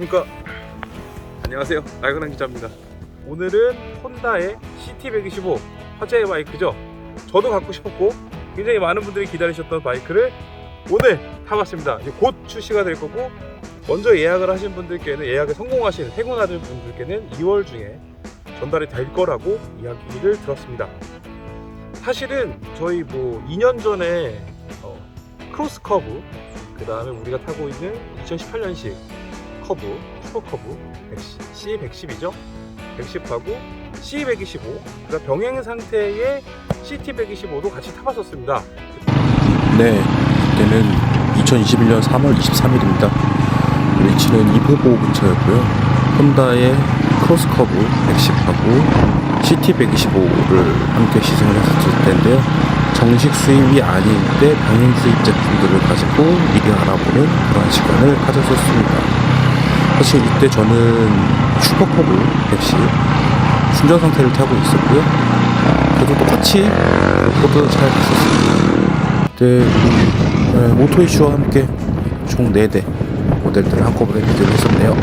안녕하십니까? 안녕하세요. 나근한 기자입니다. 오늘은 혼다의 CT125 화제의 바이크죠. 저도 갖고 싶었고 굉장히 많은 분들이 기다리셨던 바이크를 오늘 타봤습니다. 곧 출시가 될 거고 먼저 예약을 하신 분들께는 예약에 성공하신 행운하신 분들께는 2월 중에 전달이 될 거라고 이야기를 들었습니다. 사실은 저희 뭐 2년 전에 어, 크로스 커브 그 다음에 우리가 타고 있는 2018년식 커브, 슈퍼 커브 110, C110이죠. 110하고 C125, 그러니까 병행 상태의 CT125도 같이 타봤었습니다. 네, 그때는 2021년 3월 23일입니다. 위치는 이브보 근처였고요. 혼다의 크로스 커브 110하고 CT125를 함께 시승을 했었을 텐데요. 정식 수입이 때 병행 수입 제품들을 가지고 미리 알아보는 그런 시간을 가졌었습니다. 사실 이때 저는 슈퍼커브 110 순정 상태를 타고 있었고요. 그래도 똑같이 포드 잘 갔었습니다. 그때 네, 모토 이슈와 함께 총 4대 모델들을 한꺼번에 비교를 했었네요.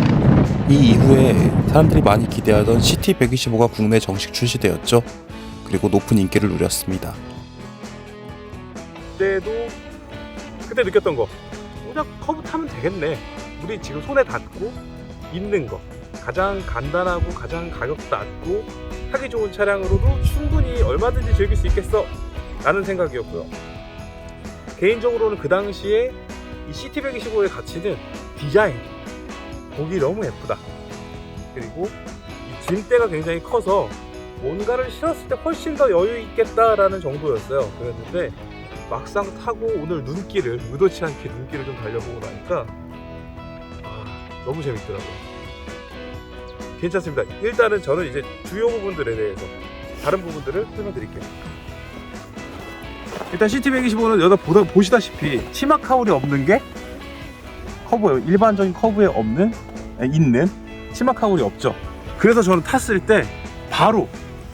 이 이후에 사람들이 많이 기대하던 CT125가 국내 정식 출시되었죠. 그리고 높은 인기를 누렸습니다. 그때도 그때 느꼈던 거 그냥 커브 타면 되겠네. 우리 지금 손에 닿고 있는 거 가장 간단하고 가장 가격 낮고 타기 좋은 차량으로도 충분히 얼마든지 즐길 수 있겠어 라는 생각이었고요. 개인적으로는 그 당시에 이 CT125의 가치는 디자인 보기 너무 예쁘다. 그리고 이 짐대가 굉장히 커서 뭔가를 실었을 때 훨씬 더 여유 있겠다라는 정도였어요. 그랬는데 막상 타고 오늘 눈길을 의도치 않게 눈길을 좀 달려보고 나니까 아, 너무 재밌더라고요. 괜찮습니다. 일단은 저는 이제 주요 부분들에 대해서 다른 부분들을 설명드릴게요. 일단 CT125는 여기다 보다, 보시다시피 치마 카울이 없는 게 커브예요. 일반적인 커브에 없는 있는 치마 카울이 없죠. 그래서 저는 탔을 때 바로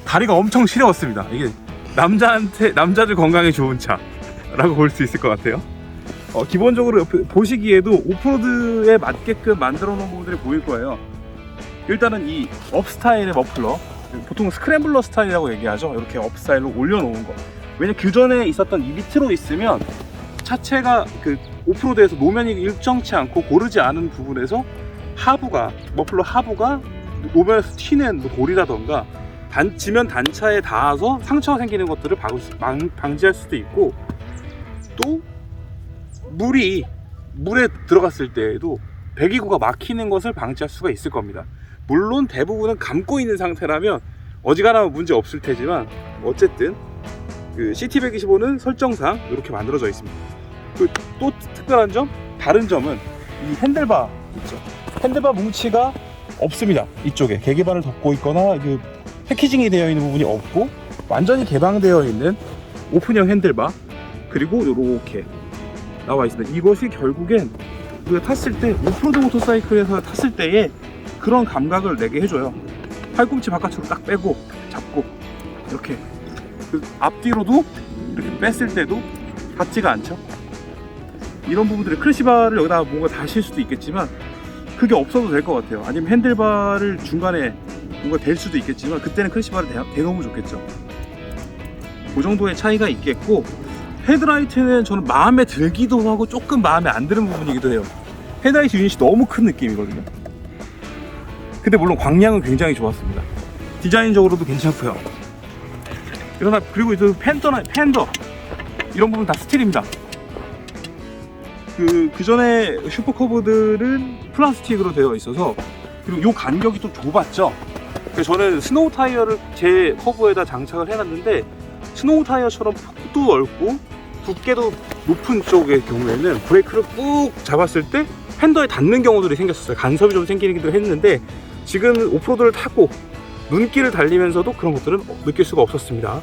다리가 엄청 시려웠습니다. 이게 남자한테 남자들 건강에 좋은 차라고 볼 수 있을 것 같아요. 어, 기본적으로 옆에 보시기에도 오프로드에 맞게끔 만들어 놓은 부분들이 보일 거예요. 일단은 이 업 스타일의 머플러 보통 스크램블러 스타일이라고 얘기하죠. 이렇게 업 스타일로 올려놓은 거. 왜냐 규전에 있었던 이 밑으로 있으면 차체가 그 오프로드에서 노면이 일정치 않고 고르지 않은 부분에서 하부가 머플러 하부가 노면에서 튀는 뭐 돌이라던가 단 지면 단차에 닿아서 상처가 생기는 것들을 방, 방, 방지할 수도 있고 또 물이 물에 들어갔을 때에도 배기구가 막히는 것을 방지할 수가 있을 겁니다. 물론 대부분은 감고 있는 상태라면 어지간하면 문제 없을 테지만 어쨌든 그 CT125는 설정상 이렇게 만들어져 있습니다. 그또 특별한 점 다른 점은 이 핸들바 있죠. 핸들바 뭉치가 없습니다. 이쪽에 계기반을 덮고 있거나 그 패키징이 되어 있는 부분이 없고 완전히 개방되어 있는 오픈형 핸들바 그리고 이렇게 나와 있습니다. 이것이 결국엔 우리가 탔을 때 오프로드 모터사이클에서 탔을 때의 그런 감각을 내게 해줘요. 팔꿈치 바깥으로 딱 빼고 잡고 이렇게 그 앞뒤로도 이렇게 뺐을 때도 닿지가 않죠. 이런 부분들을 크래시바를 여기다 뭔가 다실 수도 있겠지만 그게 없어도 될 것 같아요. 아니면 핸들바를 중간에 뭔가 댈 수도 있겠지만 그때는 크래시바를 대, 대놓으면 좋겠죠. 그 정도의 차이가 있겠고 헤드라이트는 저는 마음에 들기도 하고 조금 마음에 안 드는 부분이기도 해요. 헤드라이트 유닛이 너무 큰 느낌이거든요. 근데 물론 광량은 굉장히 좋았습니다. 디자인적으로도 괜찮고요. 그러나 그리고 이 펜더나 펜더 이런 부분 다 스틸입니다. 그, 그 전에 슈퍼커브들은 플라스틱으로 되어 있어서 그리고 요 간격이 또 좁았죠. 그래서 저는 스노우 타이어를 제 커브에다 장착을 해놨는데 스노우 타이어처럼 폭도 넓고 두께도 높은 쪽의 경우에는 브레이크를 꾹 잡았을 때 핸더에 닿는 경우들이 생겼었어요. 간섭이 좀 생기기도 했는데 지금 오프로드를 타고 눈길을 달리면서도 그런 것들은 느낄 수가 없었습니다.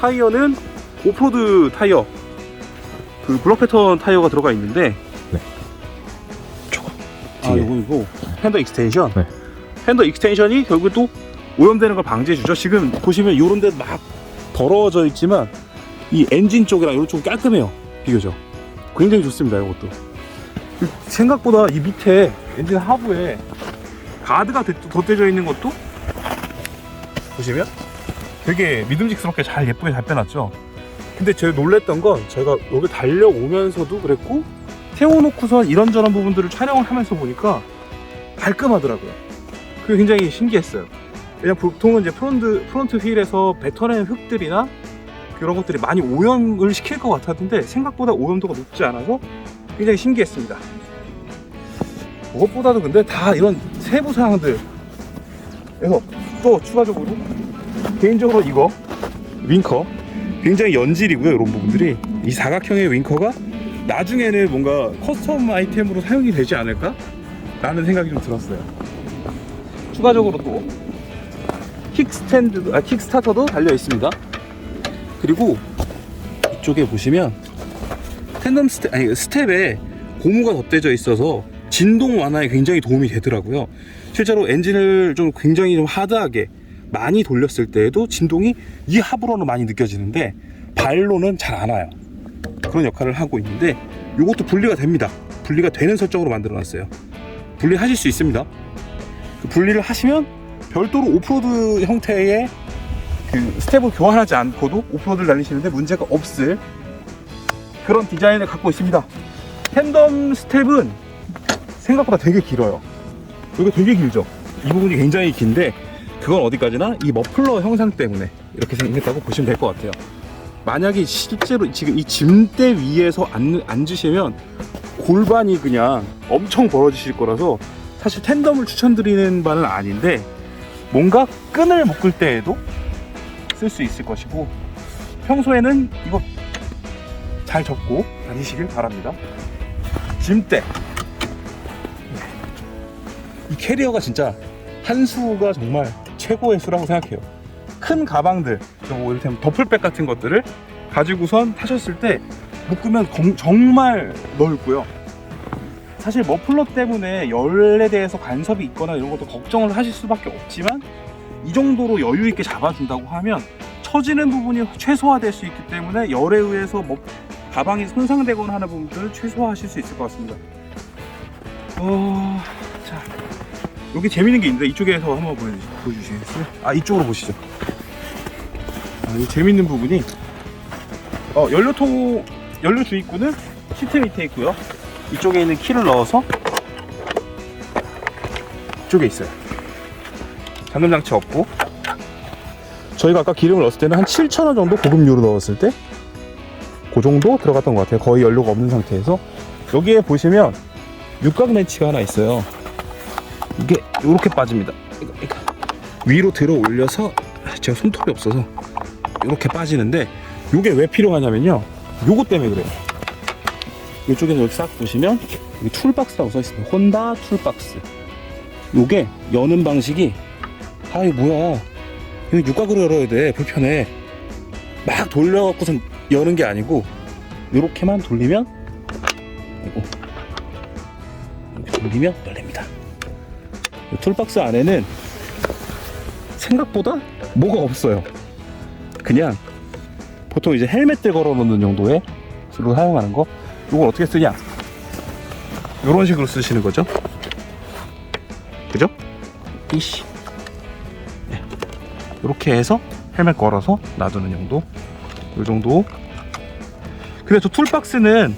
타이어는 오프로드 타이어 그 블럭 패턴 타이어가 들어가 있는데 저거 아 뒤에. 이거 이거 핸더 익스텐션 네. 핸더 익스텐션이 결국 또 오염되는 걸 방지해 주죠 지금 보시면 이런 데 막 더러워져 있지만 이 엔진 쪽이랑 이런 쪽은 깔끔해요 비교적 굉장히 좋습니다 이것도 그 생각보다 이 밑에 엔진 하부에 가드가 덧- 덧대져 있는 것도 보시면 되게 믿음직스럽게 잘 예쁘게 잘 빼놨죠. 근데 제가 놀랬던 건 제가 여기 달려오면서도 그랬고 태워놓고선 이런저런 부분들을 촬영을 하면서 보니까 깔끔하더라고요. 그게 굉장히 신기했어요. 왜냐면 보통은 이제 프론트, 프론트 휠에서 뱉어낸 흙들이나 그런 것들이 많이 오염을 시킬 것 같았는데 생각보다 오염도가 높지 않아서 굉장히 신기했습니다. 무엇보다도 근데 다 이런 세부 사항들 그래서 또 추가적으로 개인적으로 이거 윙커 굉장히 연질이고요 이런 부분들이 이 사각형의 윙커가 나중에는 뭔가 커스텀 아이템으로 사용이 되지 않을까? 라는 생각이 좀 들었어요 추가적으로 또 킥스탠드, 아 킥스타터도 달려 있습니다 그리고 이쪽에 보시면 텐덤 스텝, 아니 스텝에 고무가 덧대져 있어서 진동 완화에 굉장히 도움이 되더라고요 실제로 엔진을 좀 굉장히 좀 하드하게 많이 돌렸을 때에도 진동이 이 합으로는 많이 느껴지는데 발로는 잘 안 와요. 그런 역할을 하고 있는데 이것도 분리가 됩니다. 분리가 되는 설정으로 만들어 놨어요. 분리하실 수 있습니다. 그 분리를 하시면 별도로 오프로드 형태의 그 스텝을 교환하지 않고도 오프로드를 달리시는데 문제가 없을 그런 디자인을 갖고 있습니다. 텐덤 스텝은 생각보다 되게 길어요. 여기 되게 길죠? 이 부분이 굉장히 긴데 그건 어디까지나 이 머플러 형상 때문에 이렇게 생겼다고 보시면 될 것 같아요. 만약에 실제로 지금 이 짐대 위에서 앉, 앉으시면 골반이 그냥 엄청 벌어지실 거라서 사실 텐덤을 추천드리는 바는 아닌데 뭔가 끈을 묶을 때에도 쓸 수 있을 것이고 평소에는 이거 잘 접고 다니시길 바랍니다. 짐대 이 캐리어가 진짜 한 수가 정말 최고의 수라고 생각해요. 큰 가방들, 뭐 이를테면 더플백 같은 것들을 가지고선 타셨을 때 묶으면 검- 정말 넓고요. 사실 머플러 때문에 열에 대해서 간섭이 있거나 이런 것도 걱정을 하실 수밖에 없지만 이 정도로 여유 있게 잡아준다고 하면 처지는 부분이 최소화될 수 있기 때문에 열에 의해서 뭐 가방이 손상되거나 하는 부분들을 최소화하실 수 있을 것 같습니다. 어, 자, 여기 재밌는 게 있는데 이쪽에서 한번 보여주시, 보여주시겠어요? 아 이쪽으로 보시죠. 아, 이 재밌는 부분이 어, 연료통 연료 주입구는 시트 밑에 있고요. 이쪽에 있는 키를 넣어서 이쪽에 있어요. 잠금 장치 없고 저희가 아까 기름을 넣었을 때는 한 7,000원 정도 고급유로 넣었을 때 그 정도 들어갔던 것 같아요. 거의 연료가 없는 상태에서 여기에 보시면 육각 렌치가 하나 있어요. 이게 이렇게 빠집니다. 위로 들어 올려서 제가 손톱이 없어서 이렇게 빠지는데 이게 왜 필요하냐면요. 요거 때문에 그래요. 이쪽에서 여기 싹 보시면 여기 툴박스라고 써 있습니다. 혼다 툴박스. 요게 여는 방식이 아 이거 뭐야? 이거 육각으로 열어야 돼. 불편해. 막 돌려갖고선 여는 게 아니고 이렇게만 돌리면 이거 돌리면 열립니다. 이 툴박스 안에는 생각보다 뭐가 없어요. 그냥 보통 이제 헬멧들 걸어 놓는 정도의 주로 사용하는 거. 이걸 어떻게 쓰냐? 이런 식으로 쓰시는 거죠. 그죠? 이씨. 네. 이렇게 해서 헬멧 걸어서 놔두는 정도. 이 정도. 근데 저 툴박스는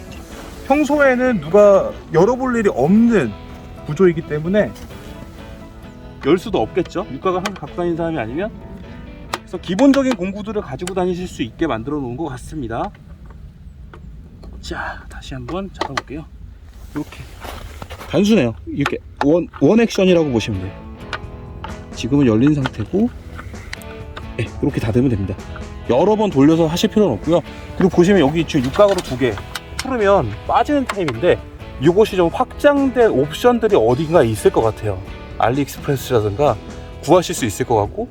평소에는 누가 열어볼 일이 없는 구조이기 때문에 열 수도 없겠죠. 육각을 항상 갖고 다니는 사람이 아니면 그래서 기본적인 공구들을 가지고 다니실 수 있게 만들어 놓은 것 같습니다. 자, 다시 한번 잡아볼게요. 이렇게 단순해요. 이렇게 원, 원 액션이라고 보시면 돼요. 지금은 열린 상태고, 네, 이렇게 닫으면 됩니다. 여러 번 돌려서 하실 필요는 없고요. 그리고 보시면 여기 지금 육각으로 두 개 풀으면 빠지는 타입인데 이것이 좀 확장된 옵션들이 어딘가 있을 것 같아요. 알리익스프레스라든가 구하실 수 있을 것 같고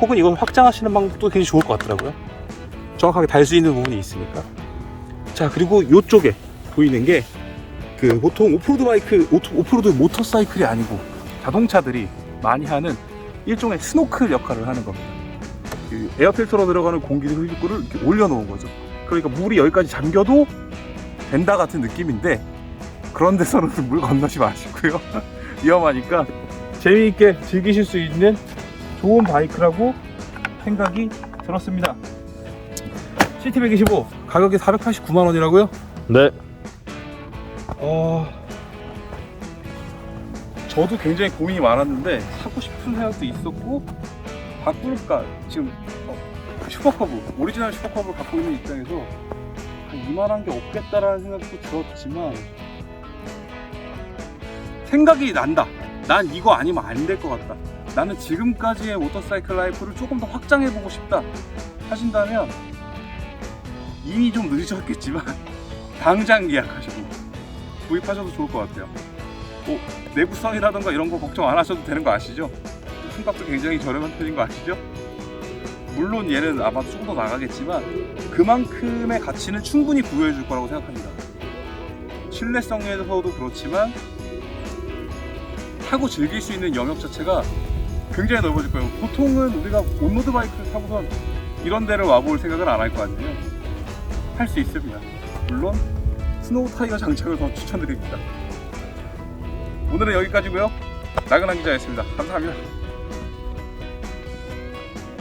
혹은 이걸 확장하시는 방법도 굉장히 좋을 것 같더라고요. 정확하게 달 수 있는 부분이 있으니까. 자 그리고 이쪽에 보이는 게 그 보통 오프로드 바이크 오프로드 모터사이클이 아니고 자동차들이 많이 하는 일종의 스노클 역할을 하는 겁니다. 그 에어 필터로 들어가는 공기를 흡입구를 이렇게 올려놓은 거죠. 그러니까 물이 여기까지 잠겨도 된다 같은 느낌인데 그런 데서는 물 건너지 마시고요. 위험하니까 재미있게 즐기실 수 있는 좋은 바이크라고 생각이 들었습니다. CT125 가격이 489만 원이라고요? 네. 어... 저도 굉장히 고민이 많았는데 사고 싶은 생각도 있었고 바꿀까 지금 어, 슈퍼커브 오리지널 슈퍼커브를 갖고 있는 입장에서 한 이만한 게 없겠다라는 생각도 들었지만 생각이 난다 난 이거 아니면 안 될 것 같다 나는 지금까지의 모터사이클 라이프를 조금 더 확장해보고 싶다 하신다면 이미 좀 늦으셨겠지만 당장 예약하시고 구입하셔도 좋을 것 같아요. 뭐 내구성이라던가 이런 거 걱정 안 하셔도 되는 거 아시죠? 품값도 굉장히 저렴한 편인 거 아시죠? 물론 얘는 아마도 조금 더 나가겠지만 그만큼의 가치는 충분히 부여해 줄 거라고 생각합니다. 신뢰성에서도 그렇지만 타고 즐길 수 있는 영역 자체가 굉장히 넓어질 거예요. 보통은 우리가 온로드 바이크를 타고선 이런 데를 와볼 생각을 안 할 거 아니에요. 할 수 있습니다. 물론 스노우 타이어 장착을 더 추천드립니다. 오늘은 여기까지고요. 나근한 기자였습니다. 감사합니다.